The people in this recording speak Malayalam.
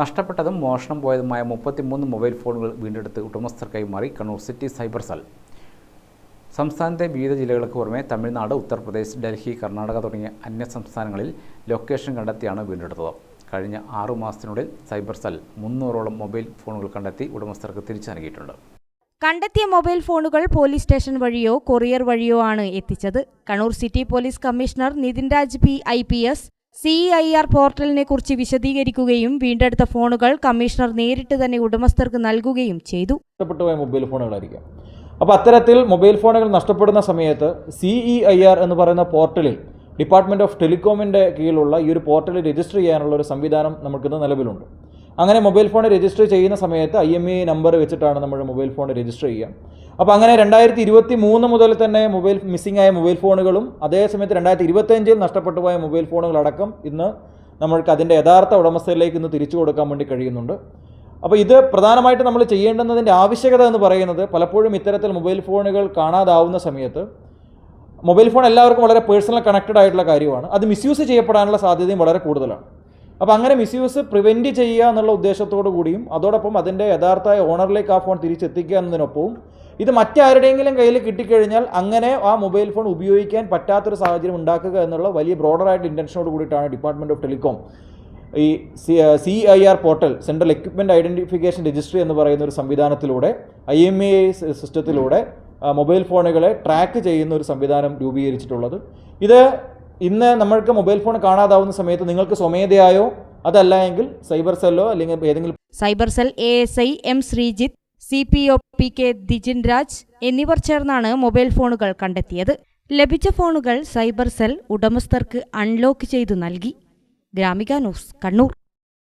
നഷ്ടപ്പെട്ടതും മോഷണം പോയതുമായ മുപ്പത്തിമൂന്ന് മൊബൈൽ ഫോണുകൾ വീണ്ടെടുത്ത് ഉടമസ്ഥർ കൈമാറി കണ്ണൂർ സിറ്റി സൈബർ സെൽ. സംസ്ഥാനത്തെ വിവിധ ജില്ലകൾക്ക് പുറമെ തമിഴ്നാട് ഉത്തർപ്രദേശ് ഡൽഹി കർണാടക തുടങ്ങിയ അന്യ സംസ്ഥാനങ്ങളിൽ ലൊക്കേഷൻ കണ്ടെത്തിയാണ് വീണ്ടെടുത്തത്. കഴിഞ്ഞ ആറു മാസത്തിനുള്ളിൽ സൈബർ സെൽ മുന്നൂറോളം മൊബൈൽ ഫോണുകൾ കണ്ടെത്തി ഉടമസ്ഥർക്ക് തിരിച്ചു നൽകിയിട്ടുണ്ട് കണ്ടെത്തിയ മൊബൈൽ ഫോണുകൾ പോലീസ് സ്റ്റേഷൻ വഴിയോ കൊറിയർ വഴിയോ ആണ് എത്തിച്ചത്. Kannur city police commissioner Nithin Raj P I P S C I R പോർട്ടലിനെ കുറിച്ച് വിശദീകരിക്കുകയും വീണ്ടെടുത്ത ഫോണുകൾ കമ്മീഷണർ നേരിട്ട് തന്നെ ഉടമസ്ഥർക്ക് നൽകുകയും ചെയ്തു. മൊബൈൽ ഫോണുകളായിരിക്കാം. അപ്പോൾ അത്തരത്തിൽ മൊബൈൽ ഫോണുകൾ നഷ്ടപ്പെടുന്ന സമയത്ത് സി ഇ ഐ ആർ എന്ന് പറയുന്ന പോർട്ടലിൽ ഡിപ്പാർട്ട്മെന്റ് ഓഫ് ടെലികോമിന്റെ കീഴിലുള്ള ഈ ഒരു പോർട്ടലിൽ രജിസ്റ്റർ ചെയ്യാനുള്ള ഒരു സംവിധാനം നമുക്കിന്ന് നിലവിലുണ്ട്. അങ്ങനെ മൊബൈൽ ഫോൺ രജിസ്റ്റർ ചെയ്യുന്ന സമയത്ത് ഐ എം ഇ നമ്പർ വെച്ചിട്ടാണ് നമ്മൾ മൊബൈൽ ഫോൺ രജിസ്റ്റർ ചെയ്യുക. അപ്പോൾ അങ്ങനെ രണ്ടായിരത്തി ഇരുപത്തി മൂന്ന് മുതൽ തന്നെ മൊബൈൽ മിസ്സിംഗ് ആയ മൊബൈൽ ഫോണുകളും അതേസമയത്ത് രണ്ടായിരത്തി ഇരുപത്തഞ്ചിൽ നഷ്ടപ്പെട്ടു പോയ മൊബൈൽ ഫോണുകളടക്കം ഇന്ന് നമ്മൾക്ക് അതിന്റെ യഥാർത്ഥ ഉടമസ്ഥയിലേക്ക് ഇന്ന് തിരിച്ചു കൊടുക്കാൻ വേണ്ടി കഴിയുന്നുണ്ട്. അപ്പോൾ ഇത് പ്രധാനമായിട്ട് നമ്മൾ ചെയ്യേണ്ടുന്നതിന്റെ ആവശ്യകത എന്ന് പറയുന്നത് പലപ്പോഴും ഇത്തരത്തിൽ മൊബൈൽ ഫോണുകൾ കാണാതാവുന്ന സമയത്ത് മൊബൈൽ ഫോൺ എല്ലാവർക്കും വളരെ പേഴ്സണൽ കണക്റ്റഡ് ആയിട്ടുള്ള കാര്യമാണ്. അത് മിസ്യൂസ് ചെയ്യപ്പെടാനുള്ള സാധ്യതയും വളരെ കൂടുതലാണ്. അപ്പോൾ അങ്ങനെ മിസ്യൂസ് പ്രിവെന്റ് ചെയ്യുക എന്നുള്ള ഉദ്ദേശത്തോടു കൂടിയും അതോടൊപ്പം അതിന്റെ യഥാർത്ഥ ഓണറിലേക്ക് ആ ഫോൺ തിരിച്ചെത്തിക്കുക എന്നതിനൊപ്പവും ഇത് മറ്റാരുടെയെങ്കിലും കയ്യിൽ കിട്ടിക്കഴിഞ്ഞാൽ അങ്ങനെ ആ മൊബൈൽ ഫോൺ ഉപയോഗിക്കാൻ പറ്റാത്തൊരു സാഹചര്യം ഉണ്ടാക്കുക എന്നുള്ള വലിയ ബ്രോഡറായിട്ട് ഇന്റൻഷനോട് കൂടിയിട്ടാണ് ഡിപ്പാർട്ട്മെന്റ് ഓഫ് ടെലികോം ഈ C I R portal central equipment identification registry എന്ന് പറയുന്ന ഒരു സംവിധാനത്തിലൂടെ ഐ എം എ സിസ്റ്റത്തിലൂടെ മൊബൈൽ ഫോണുകളെ ട്രാക്ക് ചെയ്യുന്ന ഒരു സംവിധാനം രൂപീകരിച്ചിട്ടുള്ളത്. ഇത് ഇന്ന് നമ്മൾക്ക് മൊബൈൽ ഫോൺ കാണാതാവുന്ന സമയത്ത് നിങ്ങൾക്ക് സ്വമേധയായോ? അതല്ല എങ്കിൽ സൈബർ സെല്ലോ അല്ലെങ്കിൽ ഏതെങ്കിലും cyber cell A S I M Sreejith C P O P K Dijin Raj എന്നിവർ ചേർന്നാണ് മൊബൈൽ ഫോണുകൾ കണ്ടെത്തിയത്. ലഭിച്ച ഫോണുകൾ സൈബർ സെൽ ഉടമസ്ഥർക്ക് അൺലോക്ക് ചെയ്തു നൽകി. ഗ്രാമിക ന്യൂസ് കണ്ണൂർ.